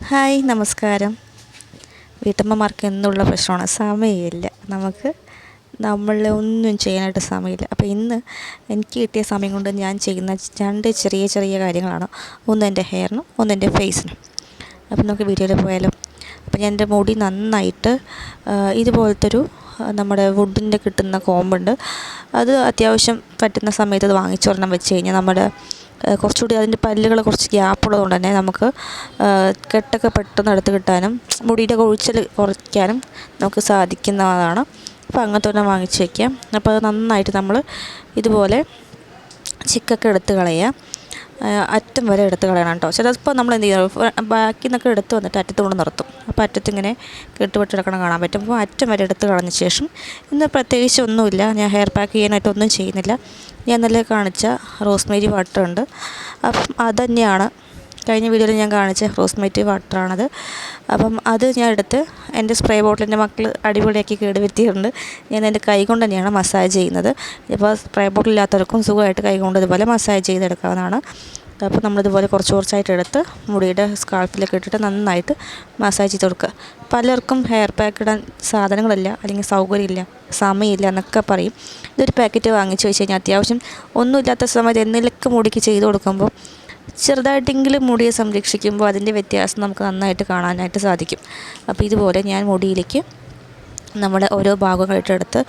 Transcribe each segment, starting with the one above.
Hi നമസ്കാരം. വീട്ടമ്മമാർക്ക് എന്നുള്ള പ്രശ്നമാണ്. സമയമില്ല. നമുക്ക് നമ്മളെ ഒന്നും ചെയ്യാനായിട്ട് സമയമില്ല. അപ്പോൾ ഇന്ന് എനിക്ക് കിട്ടിയ സമയം കൊണ്ട് ഞാൻ ചെയ്യുന്ന രണ്ട് ചെറിയ ചെറിയ കാര്യങ്ങളാണ്. ഒന്ന് എന്റെ ഹെയറിനും ഒന്ന് എന്റെ ഫേസിനും അപ്പോൾ നമുക്ക് വീഡിയോയിൽ പോയാലും? അപ്പോൾ ഞാൻ എന്റെ മുടി നന്നായിട്ട് ഇതുപോലത്തെ ഒരു നമ്മുടെ വുഡിന്റെ കിട്ടുന്ന കോമ്പുണ്ട് അത് അത്യാവശ്യം പറ്റുന്ന സമയത്ത് അത് വാങ്ങിച്ചൊരെണ്ണം വെച്ച് കഴിഞ്ഞാൽ നമ്മുടെ കുറച്ചുകൂടി അതിന്റെ പല്ലുകൾ കുറച്ച് ഗ്യാപ്പുള്ളതുകൊണ്ട് തന്നെ നമുക്ക് കെട്ടൊക്കെ പെട്ടെന്ന് എടുത്ത് കിട്ടാനും മുടിയുടെ കൊഴിച്ചൽ കുറയ്ക്കാനും നമുക്ക് സാധിക്കുന്നതാണ്. അപ്പോൾ അങ്ങനത്തെ ഒരെണ്ണം വാങ്ങിച്ച് വയ്ക്കാം അപ്പോൾ അത് നന്നായിട്ട് നമ്മൾ ഇതുപോലെ ചിക്കൊക്കെ എടുത്ത് കളയുക. അറ്റം വരെ എടുത്ത് കളയണം കേട്ടോ. ചിലപ്പോൾ നമ്മൾ എന്ത് ചെയ്യണം ബാക്കിൽ നിന്നൊക്കെ എടുത്ത് വന്നിട്ട് അറ്റത്ത് കൊണ്ട് നിർത്തും. അപ്പോൾ അറ്റത്തിങ്ങനെ കെട്ടുപെട്ട് കിടക്കണം കാണാൻ പറ്റും. അപ്പോൾ അറ്റം വരെ എടുത്ത് കളഞ്ഞ ശേഷം ഇന്ന് പ്രത്യേകിച്ച് ഒന്നുമില്ല. ഞാൻ ഹെയർ പാക്ക് ചെയ്യാനായിട്ടൊന്നും ചെയ്യുന്നില്ല. ഞാൻ നല്ല കാണിച്ച റോസ്മേരി വാട്ടർ ഉണ്ട്. അപ്പം അത് തന്നെയാണ് കഴിഞ്ഞ വീഡിയോയിൽ ഞാൻ കാണിച്ച റോസ്മേരി വാട്ടറാണത്. അപ്പം അത് ഞാൻ എടുത്ത് എന്റെ സ്പ്രേ ബോട്ടിലിന്റെ മക്കൾ അടിപൊളിയാക്കി കേടുവരുത്തിയിട്ടുണ്ട്. ഞാൻ എന്റെ കൈ കൊണ്ട് തന്നെയാണ് മസാജ് ചെയ്യുന്നത്. ഇപ്പോൾ സ്പ്രേ ബോട്ടിൽ ഇല്ലാത്തവർക്കും സുഖമായിട്ട് കൈ കൊണ്ട് ഇതുപോലെ മസാജ് ചെയ്തെടുക്കാവുന്നതാണ്. അപ്പോൾ നമ്മളിതുപോലെ കുറച്ച് കുറച്ചായിട്ട് എടുത്ത് മുടിയുടെ സ്കാൾപ്പിലൊക്കെ ഇട്ടിട്ട് നന്നായിട്ട് മസാജ് ചെയ്ത് കൊടുക്കുക. പലർക്കും ഹെയർ പാക്ക് ഇടാൻ സാധനങ്ങളില്ല അല്ലെങ്കിൽ സൗകര്യമില്ല സമയമില്ല എന്നൊക്കെ പറയും. ഇതൊരു പാക്കറ്റ് വാങ്ങിച്ചു വെച്ച് കഴിഞ്ഞാൽ അത്യാവശ്യം ഒന്നുമില്ലാത്ത സമയത്ത് എന്തെങ്കിലുമൊക്കെ മുടിക്ക് ചെയ്ത് കൊടുക്കുമ്പോൾ ചെറുതായിട്ടെങ്കിലും മുടിയെ സംരക്ഷിക്കുമ്പോൾ അതിന്റെ വ്യത്യാസം നമുക്ക് നന്നായിട്ട് കാണാനായിട്ട് സാധിക്കും. അപ്പോൾ ഇതുപോലെ ഞാൻ മുടിയിലേക്ക് നമ്മുടെ ഓരോ ഭാഗങ്ങളായിട്ടെടുത്ത്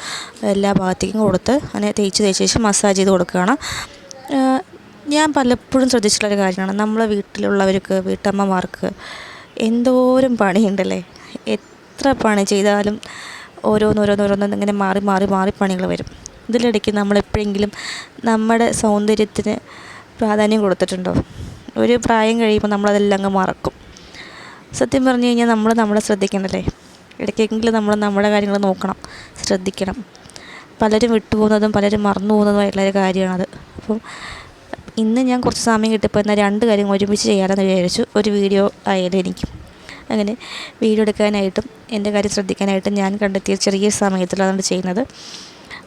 എല്ലാ ഭാഗത്തേക്കും കൊടുത്ത് അങ്ങനെ തേച്ച് തേച്ച് ശേഷം മസാജ് ചെയ്ത് കൊടുക്കുകയാണ്. ഞാൻ പലപ്പോഴും ശ്രദ്ധിച്ചിട്ടുള്ളൊരു കാര്യമാണ്. നമ്മളെ വീട്ടിലുള്ളവർക്ക് വീട്ടമ്മമാർക്ക് എന്തോരം പണിയുണ്ടല്ലേ? എത്ര പണി ചെയ്താലും ഓരോന്നോരോന്നോരോന്നും ഇങ്ങനെ മാറി മാറി മാറി പണികൾ വരും. ഇതിലിടയ്ക്ക് നമ്മളെപ്പോഴെങ്കിലും നമ്മുടെ സൗന്ദര്യത്തിന് പ്രാധാന്യം കൊടുത്തിട്ടുണ്ടോ? ഒരു പ്രായം കഴിയുമ്പോൾ നമ്മളതെല്ലാം അങ്ങ് മറക്കും. സത്യം പറഞ്ഞു കഴിഞ്ഞാൽ നമ്മൾ നമ്മളെ ശ്രദ്ധിക്കണമല്ലേ ഇടയ്ക്കെങ്കിലും നമ്മൾ നമ്മുടെ കാര്യങ്ങൾ നോക്കണം ശ്രദ്ധിക്കണം. പലരും വിട്ടുപോകുന്നതും പലരും മറന്നു പോകുന്നതുമായിട്ടുള്ള ഒരു കാര്യമാണത്. അപ്പം ഇന്ന് ഞാൻ കുറച്ച് സമയം കിട്ടിയപ്പോൾ എന്നാൽ രണ്ട് കാര്യം ഒരുമിച്ച് ചെയ്യാമെന്ന് വിചാരിച്ചു. ഒരു വീഡിയോ ആയാലും എനിക്ക്. അങ്ങനെ വീഡിയോ എടുക്കാനായിട്ടും എന്റെ കാര്യം ശ്രദ്ധിക്കാനായിട്ടും ഞാൻ കണ്ടെത്തിയ ചെറിയ സമയത്തിലാണ് ചെയ്യുന്നത്.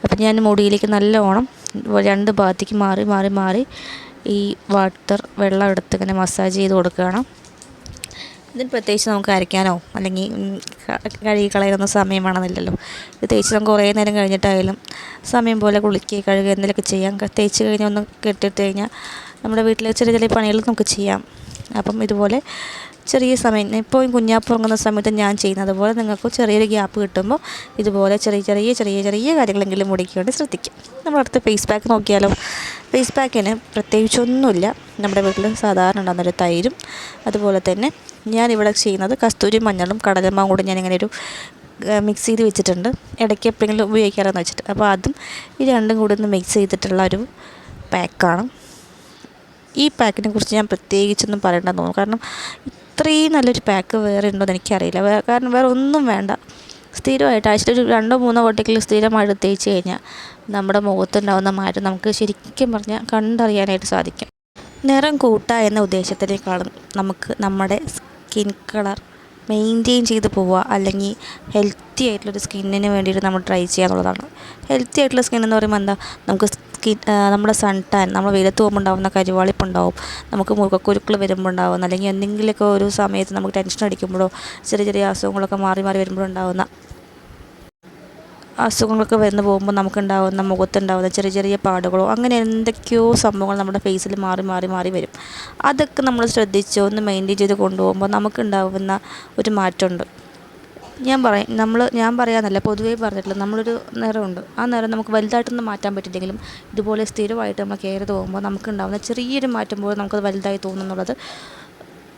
അപ്പം ഞാൻ മുടിയിലേക്ക് നല്ലോണം രണ്ട് ഭാഗത്തേക്ക് മാറി മാറി മാറി ഈ വാട്ടർ വെള്ളം എടുത്ത് ഇങ്ങനെ മസാജ് ചെയ്ത് കൊടുക്കുകയാണ്. ഇതിന് പ്രത്യേകിച്ച് നമുക്ക് അരയ്ക്കാനോ അല്ലെങ്കിൽ കഴുകി കളയുന്ന സമയം വേണമെന്നില്ലല്ലോ. ഇത് തേച്ച് നമുക്ക് കുറേ നേരം കഴിഞ്ഞിട്ടായാലും സമയം പോലെ കുളിക്കുക കഴുകുക എന്തെങ്കിലുമൊക്കെ ചെയ്യാം. തേച്ച് കഴിഞ്ഞാൽ ഒന്ന് കെട്ടിട്ട് കഴിഞ്ഞാൽ നമ്മുടെ വീട്ടിലെ ചെറിയ ചെറിയ പണികൾ നമുക്ക് ചെയ്യാം. അപ്പം ഇതുപോലെ ചെറിയ സമയം ഇപ്പോൾ കുഞ്ഞാപ്പ് ഉറങ്ങുന്ന സമയത്ത് ഞാൻ ചെയ്യുന്നത് പോലെ നിങ്ങൾക്ക് ചെറിയൊരു ഗ്യാപ്പ് കിട്ടുമ്പോൾ ഇതുപോലെ ചെറിയ ചെറിയ ചെറിയ ചെറിയ കാര്യങ്ങളെങ്കിലും മുടിക്ക് ശ്രദ്ധിക്കുക ശ്രദ്ധിക്കാം. നമ്മൾ അടുത്ത ഫേസ് പാക്ക് നോക്കിയാലോ? ഫേസ് പാക്കിന് പ്രത്യേകിച്ചൊന്നുമില്ല. നമ്മുടെ വീട്ടിൽ സാധാരണ ഉണ്ടാകുന്നൊരു തൈരും അതുപോലെ തന്നെ ഞാനിവിടെ ചെയ്യുന്നത് കസ്തൂരി മഞ്ഞളും കടലമാവും കൂടി ഞാനിങ്ങനെ ഒരു മിക്സ് ചെയ്ത് വെച്ചിട്ടുണ്ട്. ഇടയ്ക്ക് എപ്പോഴെങ്കിലും ഉപയോഗിക്കാറെന്ന് വെച്ചിട്ട്. അപ്പോൾ അതും ഈ രണ്ടും കൂടി ഒന്ന് മിക്സ് ചെയ്തിട്ടുള്ള ഒരു പാക്കാണ് ഈ പാക്കിനെ കുറിച്ച് ഞാൻ പ്രത്യേകിച്ചൊന്നും പറയേണ്ടെന്ന് തോന്നുന്നു. കാരണം ഇത്രയും നല്ലൊരു പാക്ക് വേറെ ഉണ്ടോ എന്ന് എനിക്കറിയില്ല കാരണം വേറെ ഒന്നും വേണ്ട. സ്ഥിരമായിട്ട് ആഴ്ചയിൽ ഒരു രണ്ടോ മൂന്നോ വട്ടത്തിൽ സ്ഥിരമായിട്ട് തേച്ച് കഴിഞ്ഞാൽ നമ്മുടെ മുഖത്തുണ്ടാകുന്ന മാറ്റം നമുക്ക് ശരിക്കും പറഞ്ഞാൽ കണ്ടറിയാനായിട്ട് സാധിക്കും. നിറം കൂട്ടുക എന്ന ഉദ്ദേശത്തിനേക്കാളും നമുക്ക് നമ്മുടെ സ്കിൻ കളർ മെയിന്റെയിൻ ചെയ്ത് പോവുക അല്ലെങ്കിൽ ഹെൽത്തി ആയിട്ടുള്ളൊരു സ്കിന്നിന് വേണ്ടിയിട്ട് നമ്മൾ ട്രൈ ചെയ്യുക എന്നുള്ളതാണ്. ഹെൽത്തി ആയിട്ടുള്ള സ്കിൻ എന്ന് പറയുമ്പോൾ എന്താ? നമുക്ക് സ്കിൻ നമ്മുടെ സൺ ടാൻ നമ്മൾ വെയിലത്ത് പോകുമ്പോൾ ഉണ്ടാകുന്ന കരിവാളിപ്പുണ്ടാവും. നമുക്ക് മുഖക്കുരുക്കൾ വരുമ്പോൾ ഉണ്ടാകുന്ന അല്ലെങ്കിൽ എന്തെങ്കിലുമൊക്കെ ഒരു സമയത്ത് നമുക്ക് ടെൻഷൻ അടിക്കുമ്പോഴോ ചെറിയ ചെറിയ അസുഖങ്ങളൊക്കെ മാറി മാറി വരുമ്പോഴുണ്ടാകുന്ന അസുഖങ്ങളൊക്കെ വന്ന് പോകുമ്പോൾ നമുക്കുണ്ടാകുന്ന മുഖത്തുണ്ടാകുന്ന ചെറിയ ചെറിയ പാടുകളോ അങ്ങനെ എന്തൊക്കെയോ സംഭവങ്ങൾ നമ്മുടെ ഫേസിൽ മാറി മാറി മാറി വരും. അതൊക്കെ നമ്മൾ ശ്രദ്ധിച്ച് ഒന്ന് മെയിന്റെയിൻ ചെയ്ത് കൊണ്ടുപോകുമ്പോൾ നമുക്കുണ്ടാകുന്ന ഒരു മാറ്റമുണ്ട്. ഞാൻ പറയും നമ്മൾ ഞാൻ പറയാമെന്നല്ല പൊതുവേ പറഞ്ഞിട്ടില്ല നമ്മളൊരു നിറമുണ്ട്. ആ നിറം നമുക്ക് വലുതായിട്ടൊന്നും മാറ്റാൻ പറ്റില്ലെങ്കിലും ഇതുപോലെ സ്ഥിരമായിട്ട് നമ്മൾ കയറി പോകുമ്പോൾ നമുക്കുണ്ടാകുന്ന ചെറിയൊരു മാറ്റം പോലും നമുക്കത് വലുതായി തോന്നുന്നുള്ളത്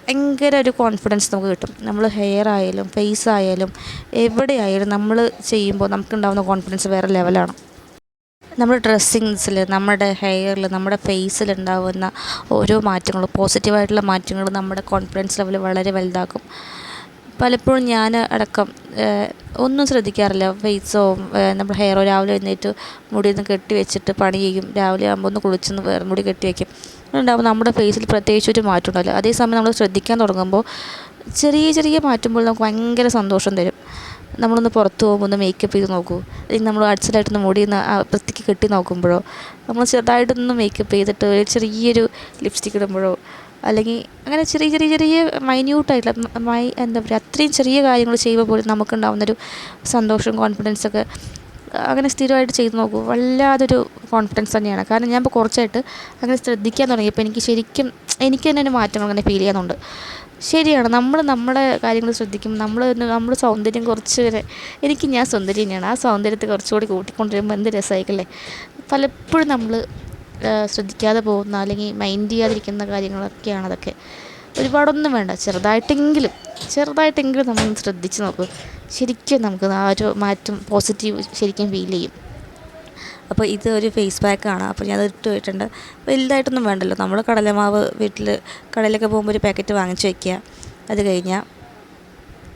ഭയങ്കര ഒരു കോൺഫിഡൻസ് നമുക്ക് കിട്ടും. നമ്മൾ ഹെയർ ആയാലും ഫേസ് ആയാലും എവിടെ ആയാലും നമ്മൾ ചെയ്യുമ്പോൾ നമുക്കുണ്ടാകുന്ന കോൺഫിഡൻസ് വേറെ ലെവലാണ് നമ്മുടെ ഡ്രസ്സിങ്സിൽ നമ്മുടെ ഹെയറിൽ നമ്മുടെ ഫേസിൽ ഉണ്ടാകുന്ന ഓരോ മാറ്റങ്ങളും പോസിറ്റീവായിട്ടുള്ള മാറ്റങ്ങൾ നമ്മുടെ കോൺഫിഡൻസ് ലെവൽ വളരെ വലുതാക്കും. പലപ്പോഴും ഞാൻ അടക്കം ഒന്നും ശ്രദ്ധിക്കാറില്ല. ഫേസോ നമ്മൾ ഹെയറോ രാവിലെ എഴുന്നേറ്റ് മുടിയൊന്ന് കെട്ടി വെച്ചിട്ട് പണി ചെയ്യും. രാവിലെ ആകുമ്പോൾ ഒന്ന് കുളിച്ചൊന്ന് മുടി കെട്ടി വയ്ക്കും ഉണ്ടാകുമ്പോൾ നമ്മുടെ ഫേസിൽ പ്രത്യേകിച്ച് ഒരു മാറ്റം ഉണ്ടാവില്ല. അതേസമയം നമ്മൾ ശ്രദ്ധിക്കാൻ തുടങ്ങുമ്പോൾ ചെറിയ ചെറിയ മാറ്റുമ്പോൾ നമുക്ക് ഭയങ്കര സന്തോഷം തരും. നമ്മളൊന്ന് പുറത്ത് പോകുമ്പോൾ ഒന്ന് മേക്കപ്പ് ചെയ്ത് നോക്കൂ. അല്ലെങ്കിൽ നമ്മൾ അടിച്ചിലായിട്ടൊന്ന് മുടി വൃത്തിക്ക് കെട്ടി നോക്കുമ്പോഴോ നമ്മൾ ചെറുതായിട്ടൊന്ന് മേക്കപ്പ് ചെയ്തിട്ട് ഒരു ചെറിയൊരു ലിപ്സ്റ്റിക്ക് ഇടുമ്പോഴോ അല്ലെങ്കിൽ അങ്ങനെ ചെറിയ ചെറിയ ചെറിയ മൈന്യൂട്ടായിട്ടുള്ള മൈ എന്താ പറയുക അത്രയും ചെറിയ കാര്യങ്ങൾ ചെയ്യുമ്പോൾ പോലും നമുക്കുണ്ടാവുന്നൊരു സന്തോഷം കോൺഫിഡൻസൊക്കെ അങ്ങനെ സ്ഥിരമായിട്ട് ചെയ്ത് നോക്കൂ. വല്ലാതൊരു കോൺഫിഡൻസ് തന്നെയാണ്. കാരണം ഞാൻ ഇപ്പോൾ കുറച്ചായിട്ട് അങ്ങനെ ശ്രദ്ധിക്കാൻ തുടങ്ങിയപ്പോൾ എനിക്ക് ശരിക്കും എനിക്ക് തന്നെ ഒരു മാറ്റം അങ്ങനെ ഫീൽ ചെയ്യുന്നുണ്ട് ശരിയാണ്. നമ്മൾ നമ്മുടെ കാര്യങ്ങൾ ശ്രദ്ധിക്കും. നമ്മൾ നമ്മൾ സൗന്ദര്യം കുറച്ച് വരെ എനിക്ക് ഞാൻ സൗന്ദര്യം തന്നെയാണ്. ആ സൗന്ദര്യത്തെ കുറച്ചുകൂടി കൂട്ടിക്കൊണ്ടുവരുമ്പോൾ എന്ത് രസമായിക്കല്ലേ പലപ്പോഴും നമ്മൾ ശ്രദ്ധിക്കാതെ പോകുന്ന അല്ലെങ്കിൽ മൈൻഡ് ചെയ്യാതിരിക്കുന്ന കാര്യങ്ങളൊക്കെയാണ് അതൊക്കെ. ഒരുപാടൊന്നും വേണ്ട. ചെറുതായിട്ടെങ്കിലും ചെറുതായിട്ടെങ്കിലും നമ്മൾ ശ്രദ്ധിച്ച് നോക്കും. ശരിക്കും നമുക്ക് ആ ഒരു മാറ്റം പോസിറ്റീവ് ശരിക്കും ഫീൽ ചെയ്യും. അപ്പോൾ ഇത് ഒരു ഫേസ് പാക്കാണ് അപ്പോൾ ഞാൻ അത് ഇട്ട് പോയിട്ടുണ്ട് വലുതായിട്ടൊന്നും വേണ്ടല്ലോ. നമ്മൾ കടലമാവ് വീട്ടിൽ കടയിലൊക്കെ പോകുമ്പോൾ ഒരു പാക്കറ്റ് വാങ്ങിച്ച് വയ്ക്കുക അത് കഴിഞ്ഞാൽ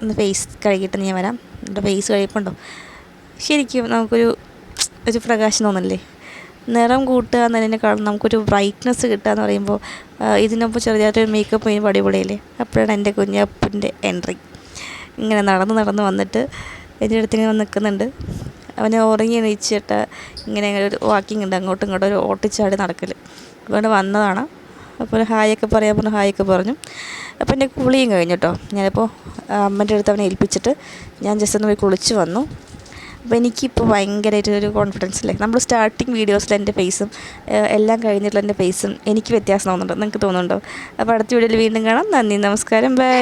ഒന്ന് ഫേസ് കഴുകിയിട്ട് ഞാൻ വരാം. എന്റെ ഫേസ് കഴിയപ്പുണ്ടോ ശരിക്കും നമുക്കൊരു ഒരു പ്രകാശം തോന്നില്ലേ നിറം കൂട്ടുക എന്നതിനേക്കാളും നമുക്കൊരു ബ്രൈറ്റ്നസ് കിട്ടുക എന്ന് പറയുമ്പോൾ ഇതിനൊപ്പം ചെറുതായിട്ടൊരു മേക്കപ്പ് ചെയ്യുമ്പോൾ അടിപൊളിയല്ലേ? അപ്പോഴാണ് എന്റെ കുഞ്ഞപ്പന്റെ എൻട്രി ഇങ്ങനെ നടന്ന് നടന്ന് വന്നിട്ട് എന്റെ അടുത്ത് ഇങ്ങനെ നിൽക്കുന്നുണ്ട്. അവനെ ഉറങ്ങി എണീച്ചിട്ട് ഇങ്ങനെ ഒരു വാക്കിംഗ് ഉണ്ട്. അങ്ങോട്ടും ഇങ്ങോട്ടും ഒരു ഓട്ടിച്ചാടി നടക്കൽ അതുകൊണ്ട് വന്നതാണ്. അപ്പോൾ ഒരു ഹായൊക്കെ പറയാൻ പറഞ്ഞു ഹായൊക്കെ പറഞ്ഞു. അപ്പോൾ എന്റെ കുളിയും കഴിഞ്ഞു കേട്ടോ. ഞാനിപ്പോൾ അമ്മന്റെ അടുത്ത് അവനെ ഏൽപ്പിച്ചിട്ട് ഞാൻ ജസ്റ്റ് ഒന്ന് പോയി കുളിച്ച് വന്നു. അപ്പോൾ എനിക്കിപ്പോൾ ഭയങ്കരമായിട്ട് ഒരു കോൺഫിഡൻസ് ഇല്ലേ? നമ്മൾ സ്റ്റാർട്ടിങ് വീഡിയോസിൽ എന്റെ ഫേസും എല്ലാം കഴിഞ്ഞിട്ടുള്ള എന്റെ ഫേസും എനിക്ക് വ്യത്യാസം തോന്നുന്നുണ്ടോ. നിങ്ങൾക്ക് തോന്നുന്നുണ്ടോ? അപ്പോൾ അടുത്ത വീഡിയോയിൽ വീണ്ടും കാണാം. നന്ദി നമസ്കാരം. ബൈ